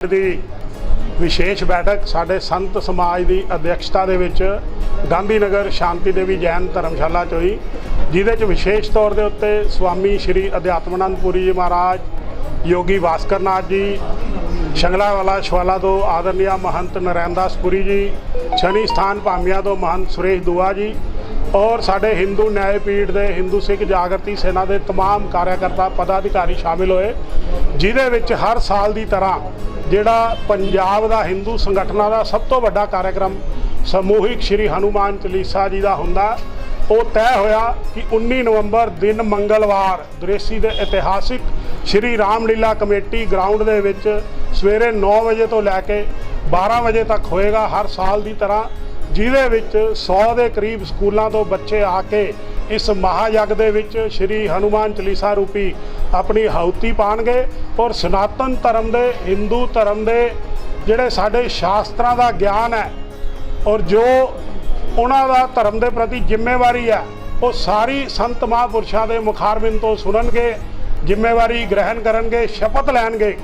ਦੀ ਵਿਸ਼ੇਸ਼ ਬੈਠਕ ਸਾਡੇ ਸੰਤ ਸਮਾਜ ਦੀ ਅਧਿਕਸ਼ਤਾ ਦੇ ਵਿੱਚ ਗਾਂਧੀ ਨਗਰ ਸ਼ਾਂਤੀ ਦੇਵੀ ਜੈਨ ਧਰਮਸ਼ਾਲਾ 'ਚ ਹੋਈ, ਜਿਹਦੇ 'ਚ ਵਿਸ਼ੇਸ਼ ਤੌਰ ਦੇ ਉੱਤੇ ਸਵਾਮੀ ਸ਼੍ਰੀ ਅਧਿਆਤਮਨੰਦ ਪੁਰੀ ਜੀ ਮਹਾਰਾਜ, ਯੋਗੀ ਭਾਸਕਰ ਨਾਥ ਜੀ, ਸ਼ੰਗਲਾ ਵਾਲਾ ਸ਼ਵਾਲਾ ਤੋਂ ਆਦਰਨੀਆ ਮਹੰਤ ਨਰੈਣਦਾਸ ਪੁਰੀ ਜੀ, ਸ਼ਨੀ ਸਥਾਨ ਭਾਮੀਆਂ ਤੋਂ ਮਹੰਤ ਸੁਰੇਸ਼ ਦੁਆ ਜੀ ਔਰ ਸਾਡੇ ਹਿੰਦੂ ਨਿਆਏ ਪੀੜ ਦੇ ਹਿੰਦੂ ਸਿੱਖ ਜਾਗਰਤੀ ਸੈਨਾ ਦੇ तमाम ਕਾਰਿਆਕਰਤਾ ਪਦਾਧਿਕਾਰੀ ਸ਼ਾਮਿਲ ਹੋਏ ਜਿਹਦੇ ਵਿੱਚ ਹਰ ਸਾਲ ਦੀ ਤਰ੍ਹਾਂ ਜਿਹੜਾ ਪੰਜਾਬ ਦਾ ਹਿੰਦੂ ਸੰਗਠਨਾਂ ਦਾ ਸਭ ਤੋਂ ਵੱਡਾ ਕਾਰਜਕ੍ਰਮ ਸਮੂਹਿਕ ਸ਼੍ਰੀ ਹਨੂਮਾਨ ਚਾਲੀਸਾ ਜੀ ਦਾ ਹੁੰਦਾ ਉਹ ਤੈਅ ਹੋਇਆ ਕਿ 19 ਨਵੰਬਰ ਦਿਨ ਮੰਗਲਵਾਰ ਦ੍ਰੇਸੀ ਦੇ ਇਤਿਹਾਸਿਕ ਸ਼੍ਰੀ ਰਾਮਲੀਲਾ ਕਮੇਟੀ ਗਰਾਊਂਡ ਦੇ ਵਿੱਚ ਸਵੇਰੇ 9 ਵਜੇ ਤੋਂ ਲੈ ਕੇ 12 ਵਜੇ ਤੱਕ ਹੋਏਗਾ ਹਰ ਸਾਲ ਦੀ ਤਰ੍ਹਾਂ ਜਿਹਦੇ ਵਿੱਚ 100 ਦੇ ਕਰੀਬ ਸਕੂਲਾਂ ਤੋਂ ਬੱਚੇ ਆ ਕੇ ਇਸ ਮਹਾਯਗ ਦੇ ਵਿੱਚ ਸ਼੍ਰੀ ਹਨੂਮਾਨ ਚਾਲੀਸਾ ਰੂਪੀ ਆਪਣੀ ਹਾਉਤੀ ਪਾਣਗੇ ਔਰ ਸਨਾਤਨ ਧਰਮ ਦੇ, ਹਿੰਦੂ ਧਰਮ ਦੇ ਜਿਹੜੇ ਸਾਡੇ ਸ਼ਾਸਤਰਾਂ ਦਾ ਗਿਆਨ ਹੈ ਔਰ ਜੋ ਉਹਨਾਂ ਦਾ ਧਰਮ ਦੇ ਪ੍ਰਤੀ ਜ਼ਿੰਮੇਵਾਰੀ ਹੈ, ਉਹ ਸਾਰੀ ਸੰਤ ਮਹਾਂਪੁਰਸ਼ਾਂ ਦੇ ਮੁਖਾਰਬਿੰਦ ਤੋਂ ਸੁਣਨਗੇ, ਜ਼ਿੰਮੇਵਾਰੀ ਗ੍ਰਹਿਣ ਕਰਨਗੇ, ਸ਼ਪਥ ਲੈਣਗੇ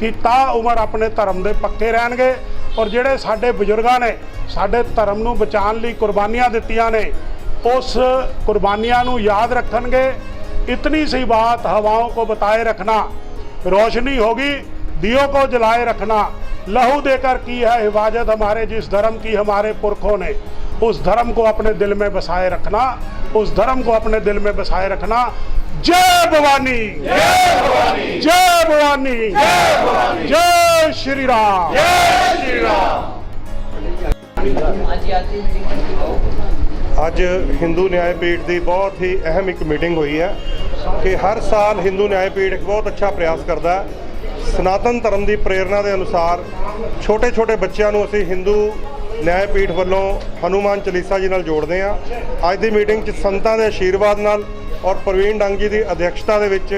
ਕਿ ਤਾ ਉਮਰ ਆਪਣੇ ਧਰਮ ਦੇ ਪੱਕੇ ਰਹਿਣਗੇ। ਔਰ ਜਿਹੜੇ ਸਾਡੇ ਬਜ਼ੁਰਗਾਂ ਨੇ ਸਾਡੇ ਧਰਮ ਨੂੰ ਬਚਾਉਣ ਲਈ ਕੁਰਬਾਨੀਆਂ ਦਿੱਤੀਆਂ ਨੇ ਉਸ ਕੁਰਬਾਨੀਆਂ ਨੂੰ ਯਾਦ ਰੱਖਣਗੇ ਇਤਨੀ सी बात हवाओं को बताए रखना रोशनी होगी दियों को जलाए रखना लहू देकर की है हिफाजत हमारे जिस धर्म की हमारे पुरखों ने उस धर्म को अपने दिल में बसाए रखना उस धर्म को अपने दिल में बसाए रखना जय भवानी जय भवानी जय भवानी जय भवानी जय श्री राम जय श्री राम ਅੱਜ ਹਿੰਦੂ ਨਿਆਏ ਪੀਠ ਦੀ ਬਹੁਤ ਹੀ ਅਹਿਮ ਇੱਕ ਮੀਟਿੰਗ ਹੋਈ ਹੈ ਕਿ ਹਰ ਸਾਲ ਹਿੰਦੂ ਨਿਆਏ ਪੀਠ ਇੱਕ ਬਹੁਤ ਅੱਛਾ ਪ੍ਰਯਾਸ ਕਰਦਾ ਹੈ। ਸਨਾਤਨ ਧਰਮ ਦੀ ਪ੍ਰੇਰਣਾ ਦੇ ਅਨੁਸਾਰ ਛੋਟੇ-ਛੋਟੇ ਬੱਚਿਆਂ ਨੂੰ ਅਸੀਂ ਹਿੰਦੂ ਨਿਆਏ ਪੀਠ ਵੱਲੋਂ ਹਨੂਮਾਨ ਚਾਲੀਸਾ ਜੀ ਨਾਲ ਜੋੜਦੇ ਹਾਂ। ਅੱਜ ਦੀ ਮੀਟਿੰਗ 'ਚ ਸੰਤਾਂ ਦੇ ਆਸ਼ੀਰਵਾਦ ਨਾਲ ਔਰ ਪ੍ਰਵੀਨ ਡੰਗ ਜੀ ਦੀ ਅਧਿਕਸ਼ਤਾ ਦੇ ਵਿੱਚ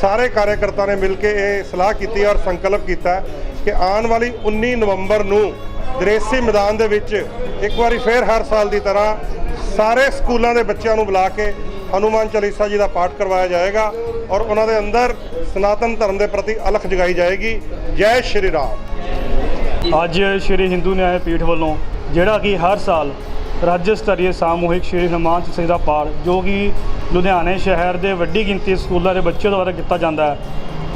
ਸਾਰੇ ਕਾਰਜਕਰਤਾ ਨੇ ਮਿਲ ਕੇ ਇਹ ਸਲਾਹ ਕੀਤੀ ਔਰ ਸੰਕਲਪ ਕੀਤਾ ਕਿ ਆਉਣ ਵਾਲੀ 19 ਨਵੰਬਰ ਨੂੰ ਦਰੇਸੀ ਮੈਦਾਨ ਦੇ ਵਿੱਚ ਇੱਕ ਵਾਰੀ ਫੇਰ ਹਰ ਸਾਲ ਦੀ ਤਰ੍ਹਾਂ ਸਾਰੇ ਸਕੂਲਾਂ ਦੇ ਬੱਚਿਆਂ ਨੂੰ ਬੁਲਾ ਕੇ ਹਨੂਮਾਨ ਚਾਲੀਸਾ ਜੀ ਦਾ ਪਾਠ ਕਰਵਾਇਆ ਜਾਏਗਾ ਔਰ ਉਹਨਾਂ ਦੇ ਅੰਦਰ ਸਨਾਤਨ ਧਰਮ ਦੇ ਪ੍ਰਤੀ ਅਲਖ ਜਗਾਈ ਜਾਏਗੀ। ਜੈ ਸ਼੍ਰੀ ਰਾਮ। ਅੱਜ ਸ਼੍ਰੀ ਹਿੰਦੂ ਨਿਆਏ ਪੀਠ ਵੱਲੋਂ ਜਿਹੜਾ ਕਿ ਹਰ ਸਾਲ ਰਾਜ ਸਤਰੀ ਸਾਮੂਹਿਕ ਸ਼੍ਰੀ ਹਨੂਮਾਨ ਸਿੰਘ ਦਾ ਪਾਠ, ਜੋ ਕਿ ਲੁਧਿਆਣੇ ਸ਼ਹਿਰ ਦੇ ਵੱਡੀ ਗਿਣਤੀ ਸਕੂਲਾਂ ਦੇ ਬੱਚਿਆਂ ਦੁਆਰਾ ਕੀਤਾ ਜਾਂਦਾ ਹੈ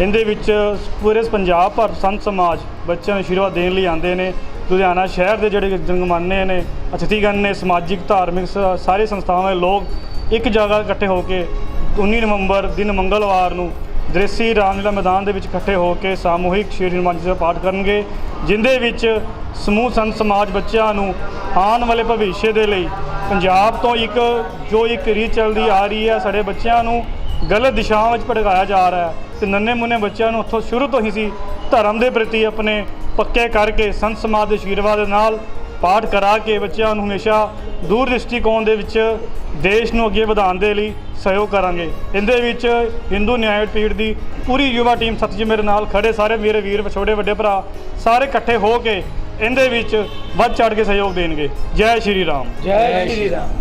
ਇਹਦੇ ਵਿੱਚ ਪੂਰੇ ਪੰਜਾਬ ਭਰ ਸੰਤ ਸਮਾਜ ਬੱਚਿਆਂ ਨੂੰ ਆਸ਼ੀਰਵਾਦ ਦੇਣ ਲਈ ਆਉਂਦੇ ਨੇ। ਲੁਧਿਆਣਾ ਸ਼ਹਿਰ ਦੇ ਜਿਹੜੇ ਜੰਗਮਾਨੇ ਨੇ ਅਤਿਥੀਗਣ ਨੇ, ਸਮਾਜਿਕ, ਧਾਰਮਿਕ ਸ- ਸਾਰੇ ਸੰਸਥਾਵਾਂ ਦੇ ਲੋਕ ਇੱਕ ਜਗ੍ਹਾ ਇਕੱਠੇ ਹੋ ਕੇ 19 ਨਵੰਬਰ ਦਿਨ ਮੰਗਲਵਾਰ ਨੂੰ ਦ੍ਰਿਸ਼ੀ ਰਾਮਲੀਲਾ ਮੈਦਾਨ ਦੇ ਵਿੱਚ ਇਕੱਠੇ ਹੋ ਕੇ ਸਾਮੂਹਿਕ ਸ਼੍ਰੀ ਹਨੂੰਮਾਨ ਜੀ ਦਾ ਪਾਠ ਕਰਨਗੇ, ਜਿੰਦੇ ਵਿੱਚ ਸਮੂਹ ਸੰਤ ਸਮਾਜ ਬੱਚਿਆਂ ਨੂੰ ਆਉਣ ਵਾਲੇ ਭਵਿੱਖ ਦੇ ਲਈ ਪੰਜਾਬ ਤੋਂ ਇੱਕ, ਜੋ ਇੱਕ ਰੀਤ ਚੱਲਦੀ ਆ ਰਹੀ ਹੈ, ਸਾਡੇ ਬੱਚਿਆਂ ਨੂੰ ਗਲਤ ਦਿਸ਼ਾਵਾਂ ਵਿੱਚ ਭਟਕਾਇਆ ਜਾ ਰਿਹਾ ਹੈ। ਤੇ ਨੰਨੇ ਮੁੰਨੇ ਬੱਚਿਆਂ ਨੂੰ ਉੱਥੋਂ ਸ਼ੁਰੂ ਤੋਂ ਹੀ ਸੀ ਧਰਮ ਦੇ ਪ੍ਰਤੀ ਆਪਣੇ ਪੱਕੇ ਕਰਕੇ ਸੰਤ ਸਮਾਜ ਦੇ ਆਸ਼ੀਰਵਾਦ ਨਾਲ ਪਾਠ ਕਰਾ ਕੇ ਬੱਚਿਆਂ ਨੂੰ ਹਮੇਸ਼ਾ ਦੂਰ ਦ੍ਰਿਸ਼ਟੀਕੋਣ ਦੇ ਵਿੱਚ ਦੇਸ਼ ਨੂੰ ਅੱਗੇ ਵਧਾਉਣ ਦੇ ਲਈ ਸਹਿਯੋਗ ਕਰਾਂਗੇ। ਇਹਦੇ ਵਿੱਚ ਹਿੰਦੂ ਨਿਆਇ ਪੀੜ ਦੀ ਪੂਰੀ ਯੁਵਾ ਟੀਮ ਸਤਿ ਮੇਰੇ ਨਾਲ ਖੜੇ, ਸਾਰੇ ਮੇਰੇ ਵੀਰ, ਛੋਟੇ, ਵੱਡੇ ਭਰਾ, ਸਾਰੇ ਇਕੱਠੇ ਹੋ ਕੇ ਇਹਦੇ ਵਿੱਚ ਵੱਧ ਚੜ ਕੇ ਸਹਿਯੋਗ ਦੇਣਗੇ। ਜੈ ਸ਼੍ਰੀ ਰਾਮ। ਜੈ ਸ਼੍ਰੀ ਰਾਮ।